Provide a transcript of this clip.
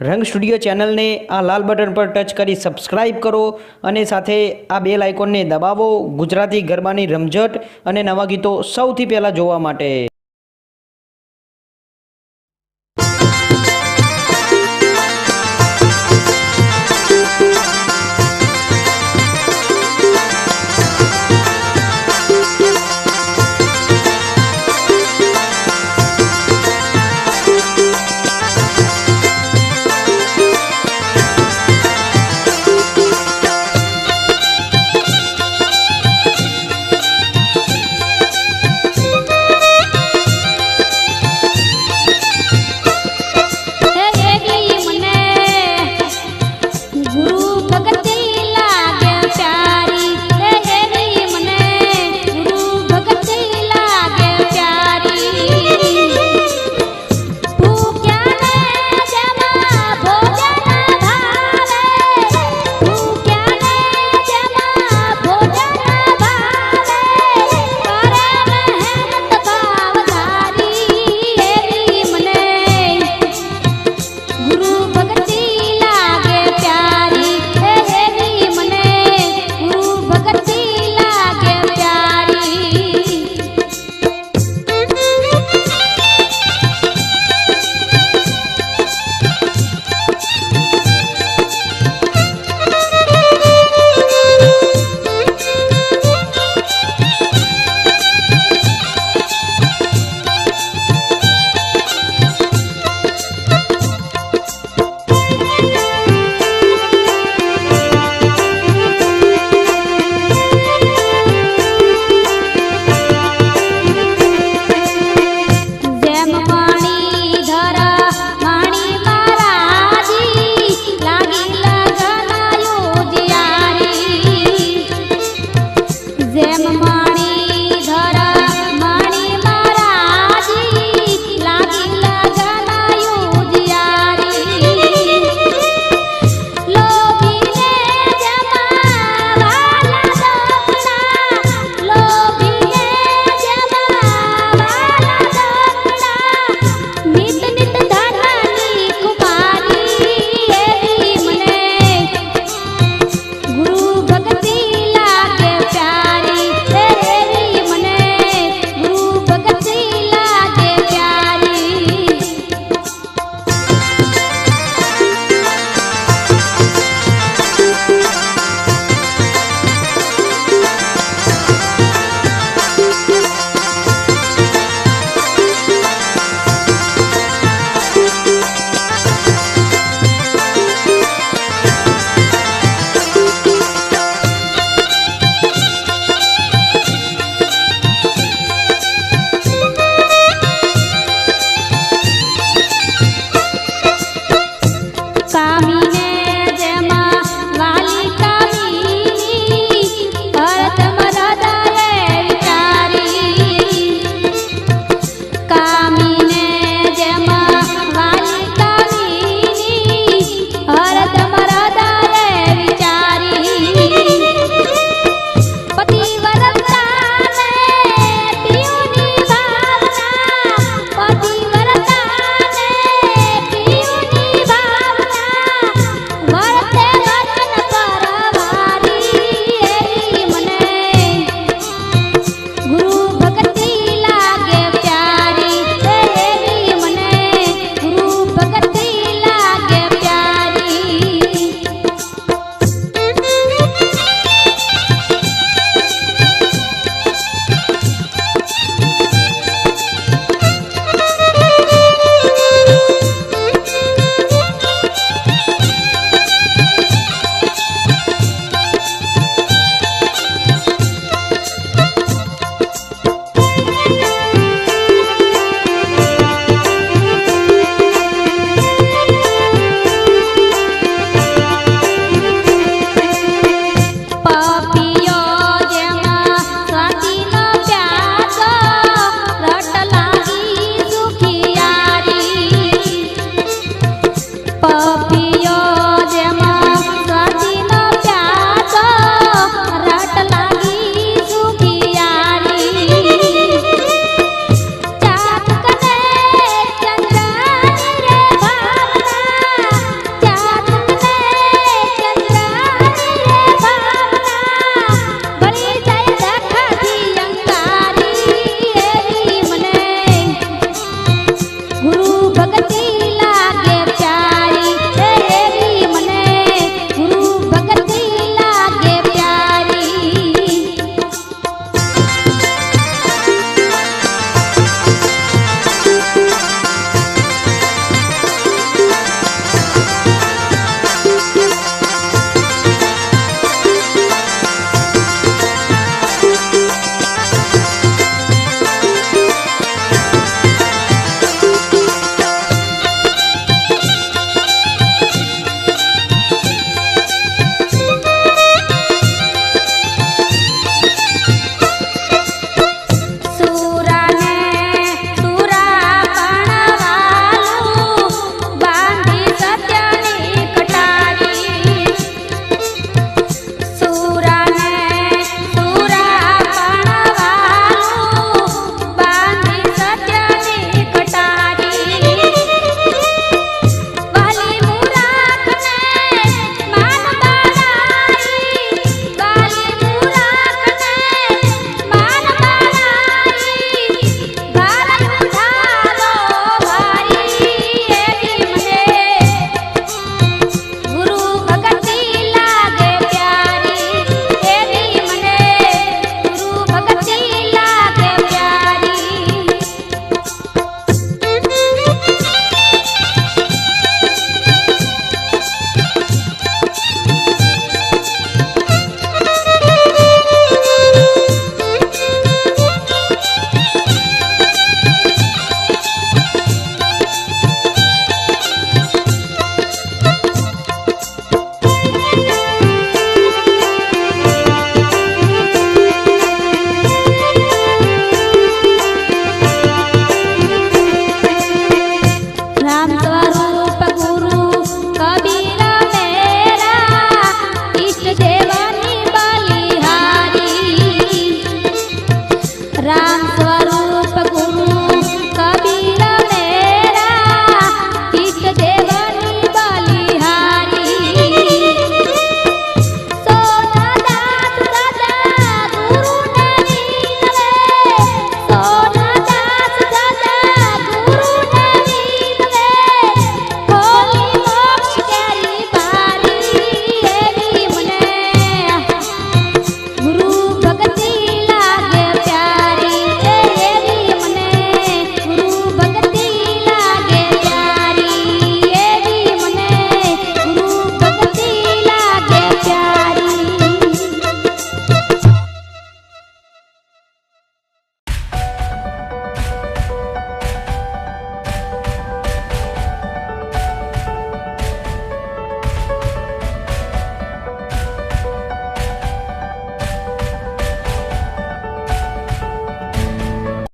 રંગ સ્ટુડિયો ચેનલને આ લાલ બટન પર ટચ કરી સબસ્ક્રાઇબ કરો અને સાથે આ બેલ આઇકોનને દબાવો. ગુજરાતી ગરબાની રમઝટ અને નવા ગીતો સૌથી પહેલાં જોવા માટે.